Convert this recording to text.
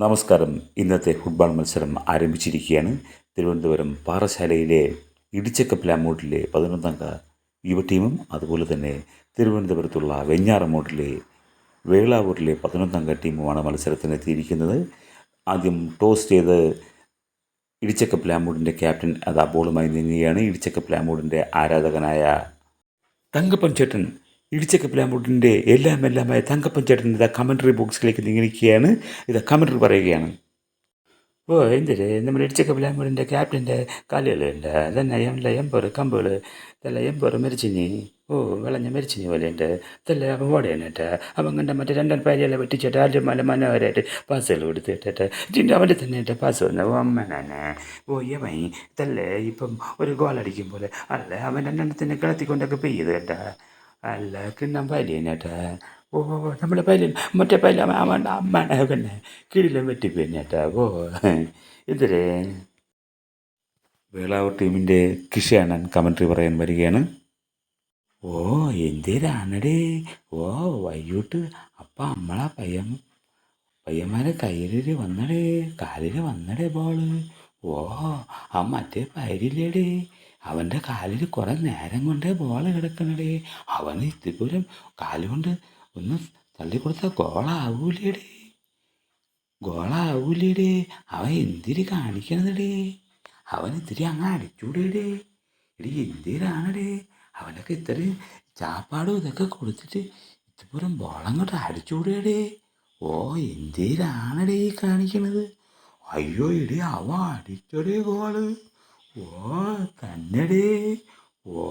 നമസ്കാരം. ഇന്നത്തെ ഫുട്ബോൾ മത്സരം ആരംഭിച്ചിരിക്കുകയാണ്. തിരുവനന്തപുരം പാറശാലയിലെ ഇടിച്ചക്ക പ്ലാമോട്ടിലെ പതിനൊന്നംഗ യുവ ടീമും അതുപോലെ തന്നെ തിരുവനന്തപുരത്തുള്ള വെഞ്ഞാറമൂട്ടിലെ വേളാവൂരിലെ പതിനൊന്നംഗ ടീമുമാണ് മത്സരത്തിനെത്തിയിരിക്കുന്നത് ആദ്യം ടോസ് ചെയ്ത് ഇടിച്ചക്ക പ്ലാമൂടിന്റെ ക്യാപ്റ്റൻ അത് ആ ബോളുമായി നീങ്ങുകയാണ്. ഇടിച്ചക്ക പ്ലാമൂടിന്റെ ആരാധകനായ തങ്കപ്പൻ ചേട്ടൻ ഇടിച്ചക്ക പ്ലാമൂട്ടിന്റെ എല്ലാം എല്ലാമായ തങ്കപ്പൻ ചേട്ടൻ ഇതാ കമൻട്രി ബോക്സിലേക്ക് നീങ്ങിയിരിക്കുകയാണ്. ഇതാ കമൻട്രി പറയുകയാണ്. ഓ എന്തിര്? നമ്മുടെ ഇടിച്ചക്കപ്പിലാമ്പൂടിന്റെ ക്യാപ്റ്റന്റെ കാലുകളുണ്ട്. അതന്നെ എല്ലാം എമ്പറ് കമ്പുകൾ. ഇതെല്ലാം എമ്പറ് മരിച്ചിനി ഓ വിളഞ്ഞ മരിച്ചിനി പോലെ ഉണ്ട് ഇതെല്ലാം അവൻ ഓടേനട്ടെ. അവൻ കണ്ട മറ്റേ രണ്ടാം പാരിയെല്ലാം വെട്ടിച്ചിട്ട് ആരും മല മനോഹരമായിട്ട് പാസ്സുകൾ കൊടുത്തിട്ടിട്ട്. ഇതിന്റെ അവന്റെ തന്നെ പാസ് വന്നു. ഓ അമ്മനെ ഓ യവൻ ഇതല്ലേ ഇപ്പം ഒരു ഗോൾ അടിക്കും പോലെ. അല്ല അവൻ രണ്ടെണ്ണത്തിനെ കിളത്തിക്കൊണ്ടൊക്കെ പെയ്യത് കേട്ടാ. അല്ല കിണ്ണം പല്ലിയനേട്ടാ ഓ നമ്മുടെ പല്ലിയൻ മറ്റേ പല്ല മാമണ്ട അമ്മണ പിന്നെ കിടിലം വെട്ടിപ്പോയിനേട്ടാ ഓ ഇതിലേ വേളാവൂർ ടീമിന്റെ കിഷാണൻ കമൻട്രി പറയാൻ വരികയാണ്. ഓ എന്തിനാണടേ? ഓ വൈകിട്ട് അപ്പം നമ്മളാ പയ്യൻ പയ്യന്മാരെ കയ്യിൽ വന്നടേ കാലിൽ വന്നടേ ബോൾ. ഓ ആ മറ്റേ പയരില്ലേടേ. അവന്റെ കാലിൽ കുറേ നേരം കൊണ്ടേ ബോൾ കിടക്കണടേ. അവന് ഇത്തിപ്പൂരം കാലുകൊണ്ട് ഒന്ന് തള്ളിക്കൊടുത്ത ഗോളാവൂലേടേ ഗോളാവൂലേടേ അവൻ എന്തിരി കാണിക്കണതടേ. അവൻ ഇത്തിരി അങ്ങ് അടിച്ചൂടേടേ. എടി എന്തിരാണടേ. അവനൊക്കെ ഇത്രയും ചാപ്പാടും ഇതൊക്കെ കൊടുത്തിട്ട് ഇത്തിപ്പുറം ബോളങ്ങോട്ട് അടിച്ചുകൂടേടേ ഓ എന്തിരാണടേ ഈ കാണിക്കണത്. അയ്യോ ഇടി അവ അടിച്ചടേ ഗോൾ ഓ തന്നെടേ ഓ